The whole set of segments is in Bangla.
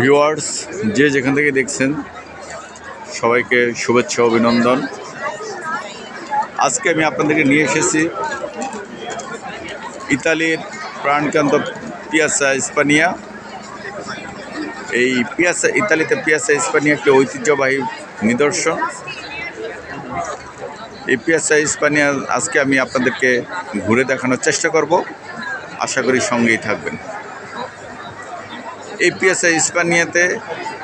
ভিউয়ার্স যে যেখান থেকে দেখছেন, সবাইকে শুভেচ্ছা, অভিনন্দন। আজকে আমি আপনাদেরকে নিয়ে এসেছি ইতালির প্রাণকান্ত পিয়াসা ইস্পানিয়া এই পিয়াসা, ইতালিতে পিয়াসা ইস্পানিয়া একটি ঐতিহ্যবাহী নিদর্শন। এই পিয়াসা ইস্পানিয়া আজকে আমি আপনাদেরকে ঘুরে দেখানোর চেষ্টা করব। আশা করি সঙ্গেই থাকবেন। এই পিয়াসা ইস্পানিয়াতে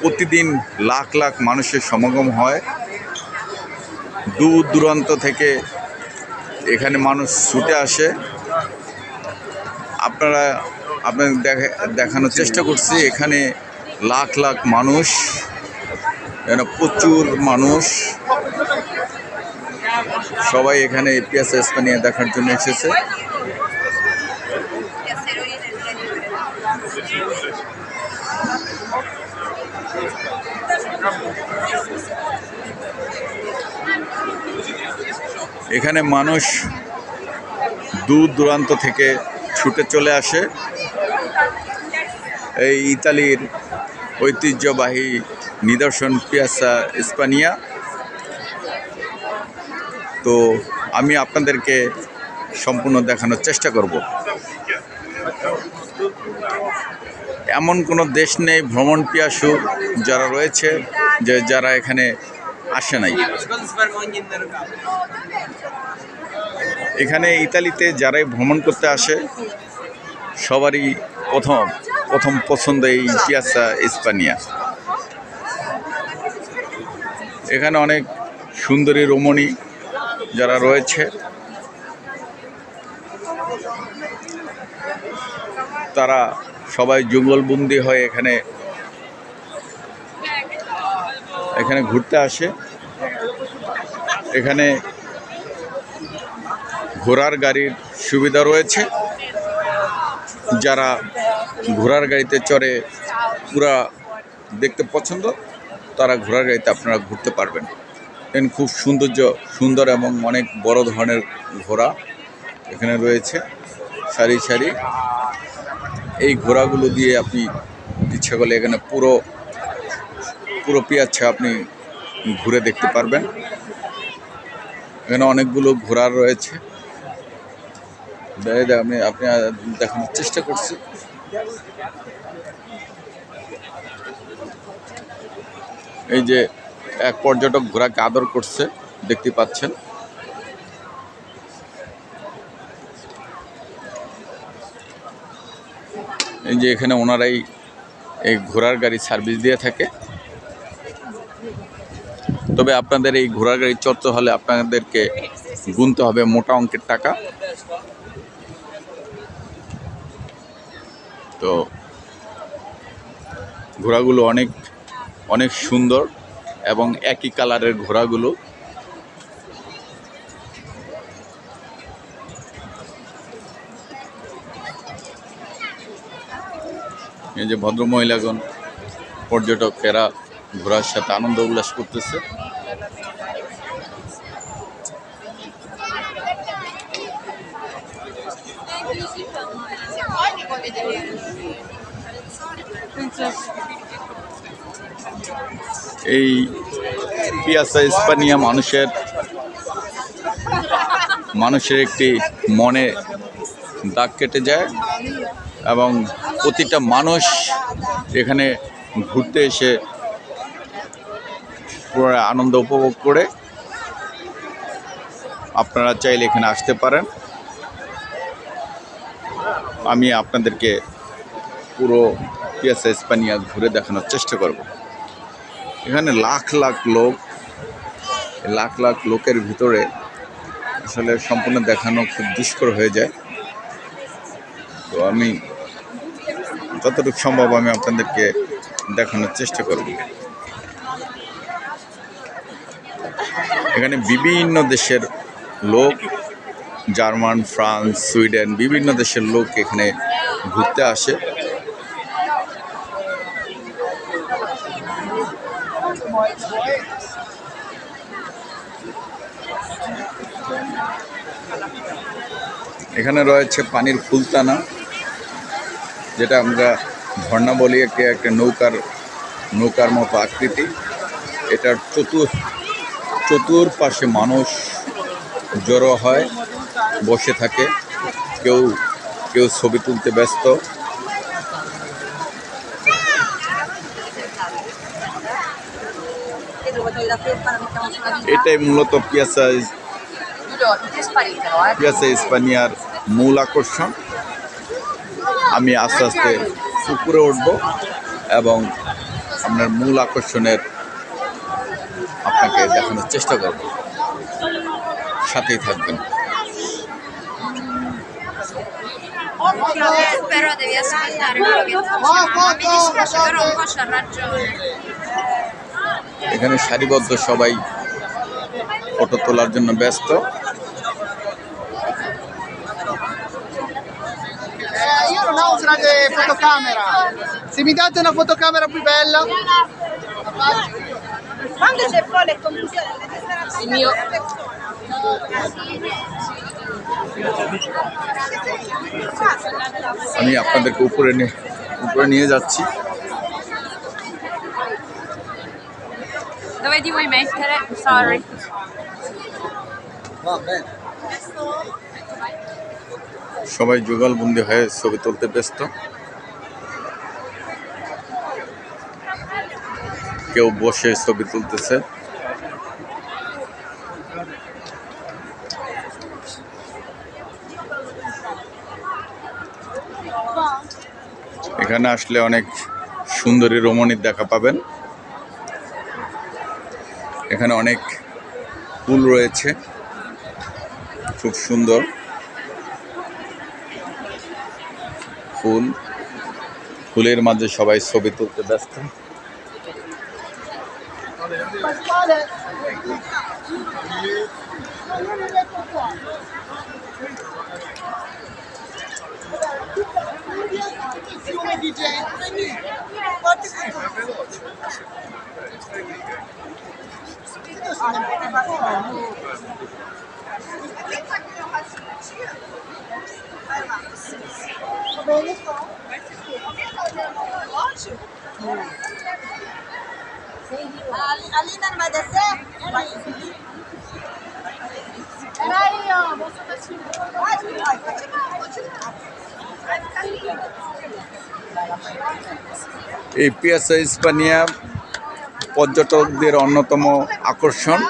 প্রতিদিন লাখ লাখ মানুষের সমাগম হয়। দূর দূরান্ত থেকে এখানে মানুষ ছুটে আসে। আপনারা, আপনাদের দেখা, দেখানোর চেষ্টা করছি, এখানে লাখ লাখ মানুষ, যেন প্রচুর মানুষ সবাই এখানে পিয়াসা ইস্পানিয়া দেখার জন্য এসেছে। এখানে মানুষ দূর দূরান্ত থেকে ছুটে চলে আসে। এই ইতালির ঐতিহ্যবাহী নিদর্শন পিয়াসা স্পানিয়া। তো আমি আপনাদেরকে সম্পূর্ণ দেখানোর চেষ্টা করব। এমন কোনো দেশ নেই ভ্রমণ পিয়াসু যারা রয়েছে যে যারা এখানে আসে নাই। এখানে ইতালিতে যারাই ভ্রমণ করতে আসে, সবারই প্রথম প্রথম পছন্দ এই পিয়াসা ইস্পানিয়া এখানে অনেক সুন্দরী রমণী যারা রয়েছে। তারা সবাই জঙ্গলবন্দি হয়ে এখানে এখানে ঘুরতে আসে। এখানে ঘোড়ার গাড়ির সুবিধা রয়েছে। যারা ঘোড়ার গাড়িতে চড়ে পুরা দেখতে পছন্দ, তারা ঘোড়ার গাড়িতে আপনারা ঘুরতে পারবেন। এখানে খুব সৌন্দর্য, সুন্দর এবং অনেক বড় ধরনের ঘোড়া এখানে রয়েছে, সারি সারি। এই ঘোড়াগুলো দিয়ে আপনি ইচ্ছা করলে এখানে পুরো পুরো পিয়াচ্ছা আপনি ঘুরে দেখতে পারবেন। এখানে অনেকগুলো ঘোড়া রয়েছে। আমি আপনি দেখানোর চেষ্টা করছি। এই যে এক পর্যটক ঘোড়াকে আদর করছে, দেখতে পাচ্ছেন। এই যে এখানে ওনারাই এই ঘোড়ার গাড়ি সার্ভিস দিয়ে থাকে। তবে আপনাদের এই ঘোড়ার গাড়ি চড়তে হলে আপনাদেরকে গুনতে হবে মোটা অঙ্কের টাকা। তো ঘোড়াগুলো অনেক অনেক সুন্দর এবং একই কালারের ঘোড়াগুলো। এই যে ভদ্র মহিলাগণ পর্যটকেরা ঘোড়ার সাথে আনন্দ উল্লাস করতেছে। এই পিয়াসা ইস্পানিয়া মানুষের মানুষের একটি মনে দাগ কেটে যায় এবং প্রতিটা মানুষ এখানে ঘুরতে এসে পুরো আনন্দ উপভোগ করে। আপনারা চাইলে এখানে আসতে পারেন। আমি আপনাদেরকে পুরো পিয়াসা ইস্পানিয়া ঘুরে দেখানোর চেষ্টা করব। এখানে লাখ লাখ লোক, লাখ লাখ লোকের ভিতরে আসলে সম্পূর্ণ দেখানো খুব দুষ্কর হয়ে যায়। তো আমি যতটুকু সম্ভব আমি আপনাদেরকে দেখানোর চেষ্টা করব। এখানে বিভিন্ন দেশের লোক, জার্মান, ফ্রান্স, সুইডেন, বিভিন্ন দেশের লোক এখানে ঘুরতে আসে। এখানে রয়েছে পানির ফুলতানা যেটা আমরা ঝর্ণা বলি একটি একটা নৌকার নৌকার মতো আকৃতি এটার চতুর চতুর্পাশে মানুষ জড়ো হয় বসে থাকে কেউ কেউ ছবি তুলতে ব্যস্ত. এটাই মূলত পিয়াসা? পিয়াসা ইস্পানিয়ার মূল আকর্ষণ। আমি আস্তে আস্তে উপরে উঠব এবং আপনার মূল আকর্ষণের আপনাকে দেখানোর চেষ্টা করব। সাথেই থাকবেন. এখানে সারিবদ্ধ সবাই ফটো তোলার জন্য ব্যস্ত। io non ho una de- fotocamera. Se mi date una fotocamera più bella. Quando c'è poi le confusioni, le distrazioni, Il mio- আমি আপনাদেরকে উপরে নিয়ে উপরে নিয়ে যাচ্ছি Dove ti vuoi mettere? Sorry. সবাই যুগলবন্দি হয়ে ছবি তুলতে ব্যস্ত। কেউ বসে ছবি তুলতেছে। এখানে আসলে অনেক সুন্দরী রমণীর দেখা পাবেন। এখানে অনেক ফুল রয়েছে। খুব সুন্দর। ফুল। ফুলের মাঝে সবাই ছবি তুলতে ব্যস্ত। Ali não এই পিয়াসা ইস্পানিয়া পর্যটকদের অন্যতম আকর্ষণ।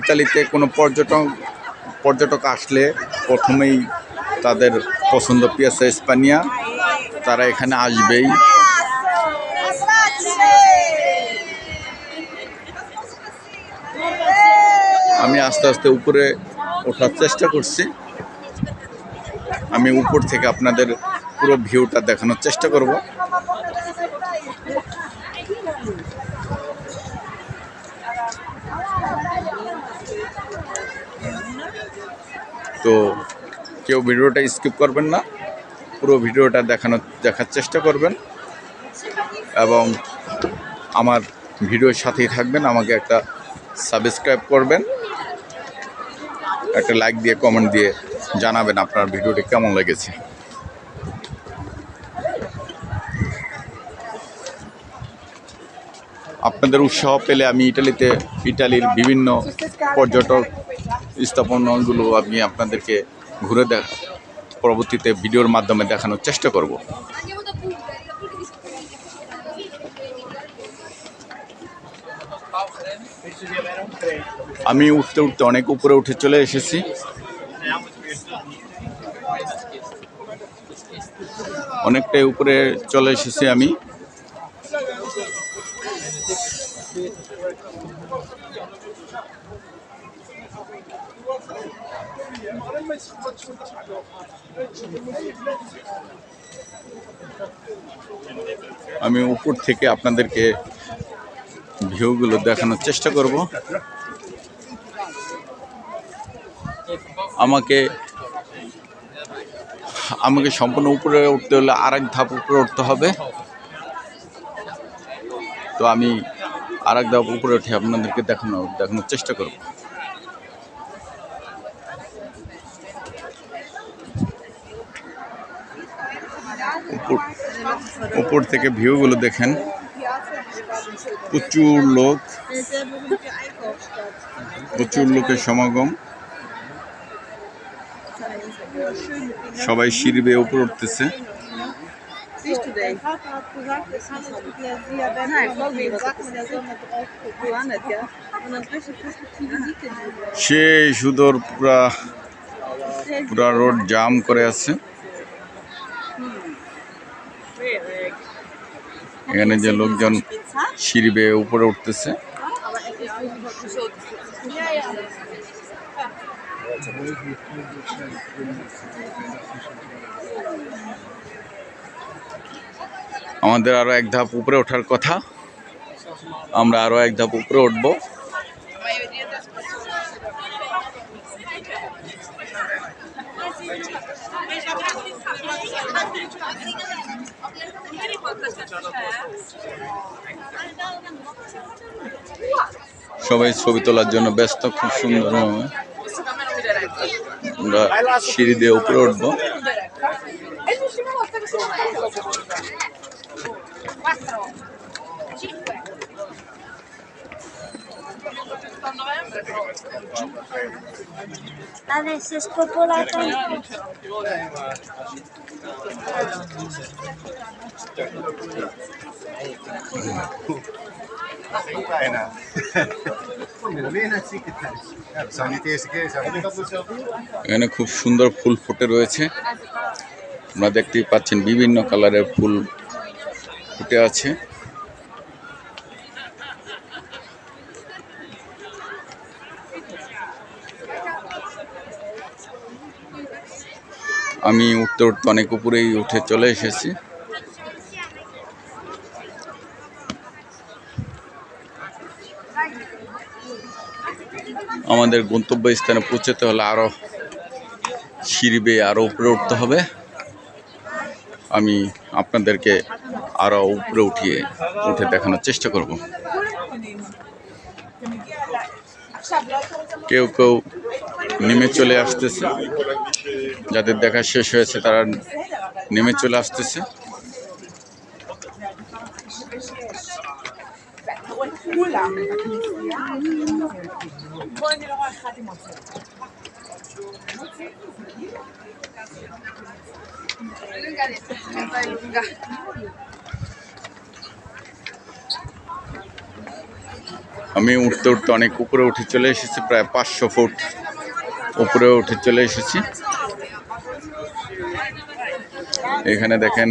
ইতালিতে কোনো পর্যটক পর্যটক আসলে প্রথমেই তাদের পছন্দ পিয়াসা ইস্পানিয়া তারা এখানে আসবেই। আমি আস্তে আস্তে উপরে ওঠার চেষ্টা করছি। আমি উপর থেকে আপনাদের পুরো ভিউটা দেখানোর চেষ্টা করব। তো কেউ ভিডিওটা স্কিপ করবেন না, পুরো ভিডিওটা দেখানো, দেখার চেষ্টা করবেন এবং আমার ভিডিওর সাথেই থাকবেন, আমাকে একটা সাবস্ক্রাইব করবেন, একটা লাইক দিয়ে কমেন্ট দিয়ে জানাবেন আপনার ভিডিওটি কেমন লেগেছে। আপনাদের উৎসাহ পেলে আমি ইটালিতে, ইটালির বিভিন্ন পর্যটক স্থাপনাগুলো আমি আপনাদেরকে ঘুরে দেখ, পরবর্তীতে ভিডিওর মাধ্যমে দেখানোর চেষ্টা করব। আমি উঠতে উঠতে অনেক উপরে উঠে চলে এসেছি। অনেকটাই উপরে চলে এসেছি আমি। আমি উপর থেকে আপনাদেরকে ভিউগুলো দেখানোর চেষ্টা করব। আমাকে আমাকে সম্পূর্ণ উপরে উঠতে হলে আর এক ধাপ উপরে উঠতে হবে। তো আমি আর এক ধাপ উপরে উঠে আপনাদেরকে দেখানো, দেখানোর চেষ্টা করব। উপর থেকে ভিউগুলো দেখেন। প্রচুর লোক। প্রচুর লোকের সমাগম। সবাই সিঁড়ি বেয়ে উপরে উঠতেছে। Siehst du পুরা Mein Vater hat gesagt, es এখানে যে লোকজন সিঁড়ি বেয়ে উপরে উঠতেছে। আমাদের আরও এক ধাপ উপরে ওঠার কথা। আমরা আরও এক ধাপ উপরে উঠবো। সবাই ছবি তোলার জন্য ব্যস্ত খুব সুন্দর আমরা সিঁড়ি দিয়ে উপরে উঠবো। Adesso è spopolata এখানে খুব সুন্দর ফুল ফুটে রয়েছে। আপনারা দেখতেই পাচ্ছেন বিভিন্ন কালারের ফুল ফুটে আছে। আমি উঠতে উঠতে অনেক উপরেই উঠে চলে এসেছি। আমাদের গন্তব্যস্থানে পৌঁছতে হলে আরও সিঁড়ি বেয়ে আরও উপরে উঠতে হবে। আমি আপনাদেরকে আরও উপরে উঠিয়ে উঠে দেখানোর চেষ্টা করব। কেউ কেউ নেমে চলে আসতেছে। যাদের দেখা শেষ হয়েছে তারা নেমে চলে আসতেছে। আমি উঠতে উঠতে অনেক উপরে উঠে চলে এসেছি, প্রায় পাঁচশো ফুট উপরে উঠে চলে এসেছি। এখানে দেখেন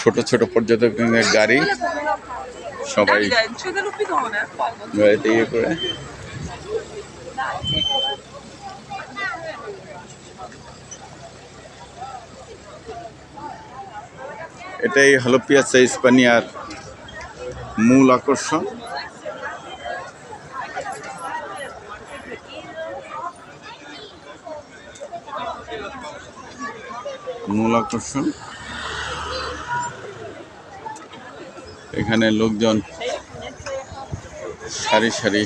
ছোট ছোট পর্যটকের গাড়ি। সবাই। গাড়িতে ইয়ে করে। এটাই হলো পিয়াসা ইস্পানিয়ার মূল আকর্ষণ। মূল আকর্ষণ। এখানে লোকজন সারি সারি।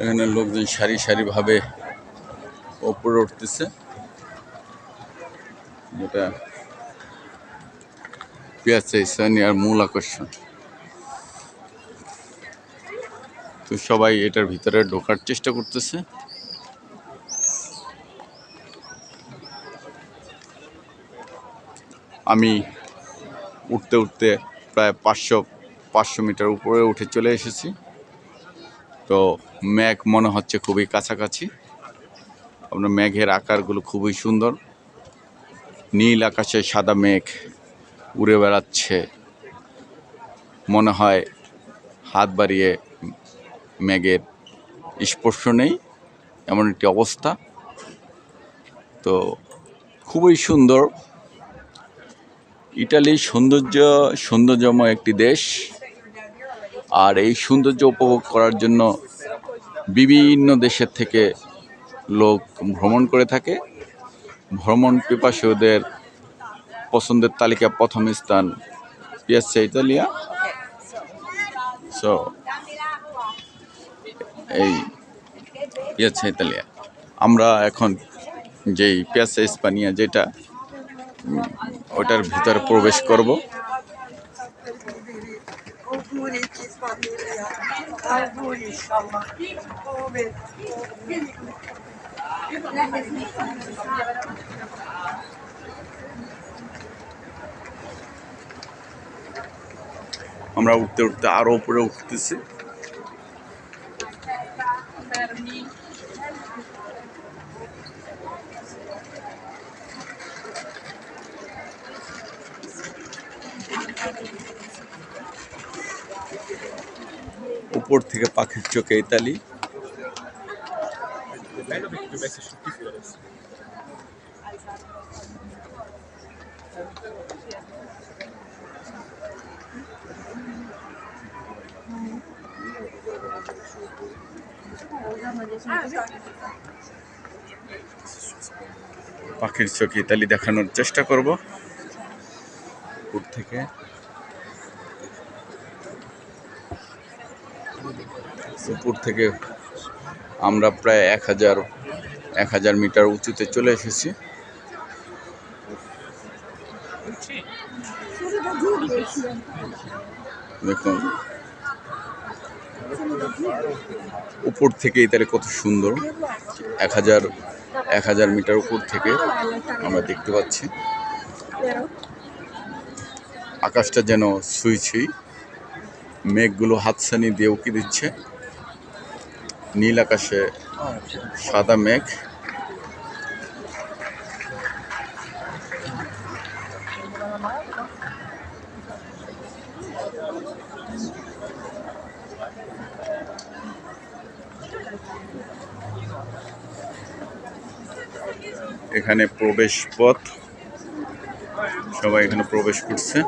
এখানে লোকজন সারি সারিভাবে ওপরে উঠতেছে। যেটা পেঁয়াজা ইসানিয়ার মূল আকর্ষণ তো সবাই এটার ভিতরে ঢোকার চেষ্টা করতেছে। আমি উঠতে উঠতে প্রায় পাঁচশো পাঁচশো মিটার উপরে উঠে চলে এসেছি। তো মেঘ মনে হচ্ছে খুবই কাছাকাছি। আপনার মেঘের আকারগুলো খুবই সুন্দর। নীল আকাশে সাদা মেঘ। উড়ে বেড়াচ্ছে। মনে হয় হাত বাড়িয়ে মেঘের স্পর্শ নেই, এমন একটি অবস্থা। তো খুবই সুন্দর। ইটালি সৌন্দর্য, সৌন্দর্যময় একটি দেশ। আর এই সৌন্দর্য উপভোগ করার জন্য বিভিন্ন দেশের থেকে লোক ভ্রমণ করে থাকে। ভ্রমণ পিপাসুদের পছন্দের তালিকা প্রথম স্থান পিয়াসা ইতালিয়া। সো এই পিয়াসা ইতালিয়া। আমরা এখন যেই পিয়াসা ইস্পানিয়া যেটা ওটার ভিতরে প্রবেশ করব। আমরা উঠতে উঠতে আরও উপরে উঠতেছি। উপর থেকে পাখির চোখে ইতালি। পাখির চোখে ইতালি দেখানোর চেষ্টা করব। উপর থেকে। উপর থেকে আমরা প্রায় এক হাজার এক হাজার মিটার উঁচুতে চলে এসেছি। দেখুন উপর থেকে ইতালি কত সুন্দর। এক হাজার এক হাজার মিটার উপর থেকে আমরা দেখতে পাচ্ছি। আকাশটা যেন ছুঁই ছুঁই মেঘগুলো হাতছানি দিয়ে উকি দিচ্ছে। নীল আকাশে সাদা মেঘ। এখানে প্রবেশ পথ। সবাই এখানে প্রবেশ করছে।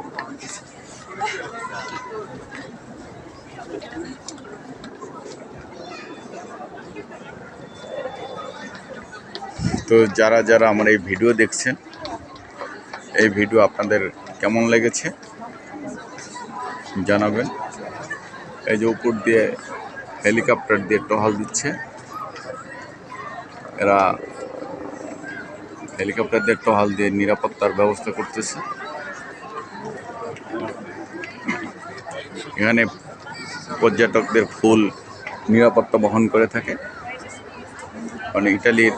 তো যারা যারা আমার এই ভিডিও দেখছেন, এই ভিডিও আপনাদের কেমন লেগেছে জানাবেন। এই যে উপর দিয়ে হেলিকপ্টার দিয়ে টহল দিচ্ছে। এরা হেলিকপ্টার দিয়ে টহল দিয়ে নিরাপত্তার ব্যবস্থা করতেছে। এখানে পর্যটকদের ফুল নিরাপত্তা বহন করে থাকে। মানে ইটালির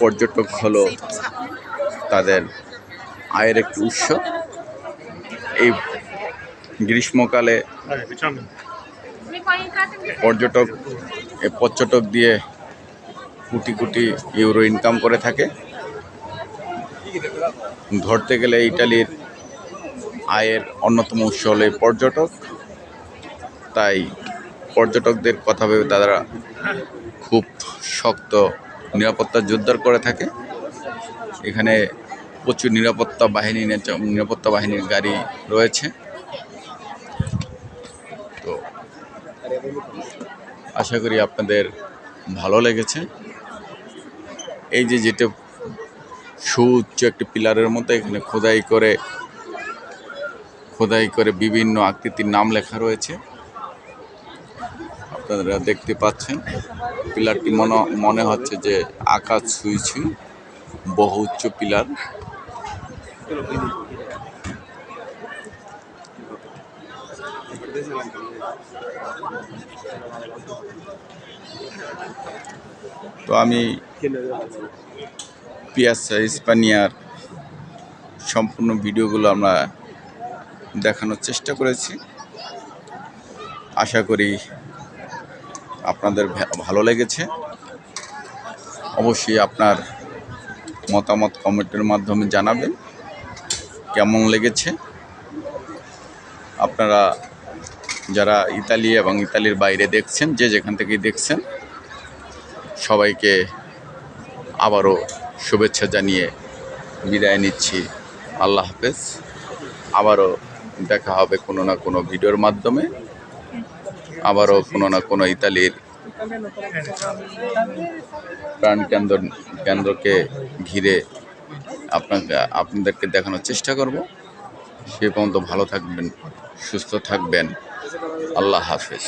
পর্যটক হলো তাদের আয়ের একটি উৎস। এই গ্রীষ্মকালে পর্যটক এই পর্যটক দিয়ে কোটি কোটি ইউরো ইনকাম করে থাকে। ধরতে গেলে ইটালির আয়ের অন্যতম উৎস হলে পর্যটক। তাই পর্যটকদের কথা ভেবে তারা খুব শক্ত নিরাপত্তা জোরদার করে থাকে। এখানে প্রচুর নিরাপত্তা বাহিনী নিরাপত্তা বাহিনীর গাড়ি রয়েছে। তো আশা করি আপনাদের ভালো লেগেছে। এই যে যেটা সুউচ্চ একটি পিলারের মতো এখানে খোদাই করে খোদাই করে বিভিন্ন আকৃতির নাম লেখা রয়েছে। আপনারা দেখতে পাচ্ছেন, পিলারটি মনে মনে হচ্ছে যে আকাশ ছুঁই ছুঁই বহু উচ্চ পিলার। তো আমি পিয়াসা ইস্পানিয়ার সম্পূর্ণ ভিডিওগুলো আমরা দেখানোর চেষ্টা করেছি। আশা করি আপনাদের ভালো লেগেছে। অবশ্যই আপনার মতামত কমেন্টের মাধ্যমে জানাবেন, কেমন লেগেছে। আপনারা যারা ইতালি এবং ইতালির বাইরে দেখছেন, যে যেখান থেকেই দেখছেন, সবাইকে আবারও শুভেচ্ছা জানিয়ে বিদায় নিচ্ছি। আল্লাহ হাফেজ। আবারও দেখা হবে কোনো না কোনো ভিডিওর মাধ্যমে। আবারও কোনো না কোনো ইতালির প্রাণকেন্দ্র কেন্দ্রকে ঘিরে আপনাকে, আপনাদেরকে দেখানোর চেষ্টা করব। সে পর্যন্ত ভালো থাকবেন, সুস্থ থাকবেন। আল্লাহ হাফেজ।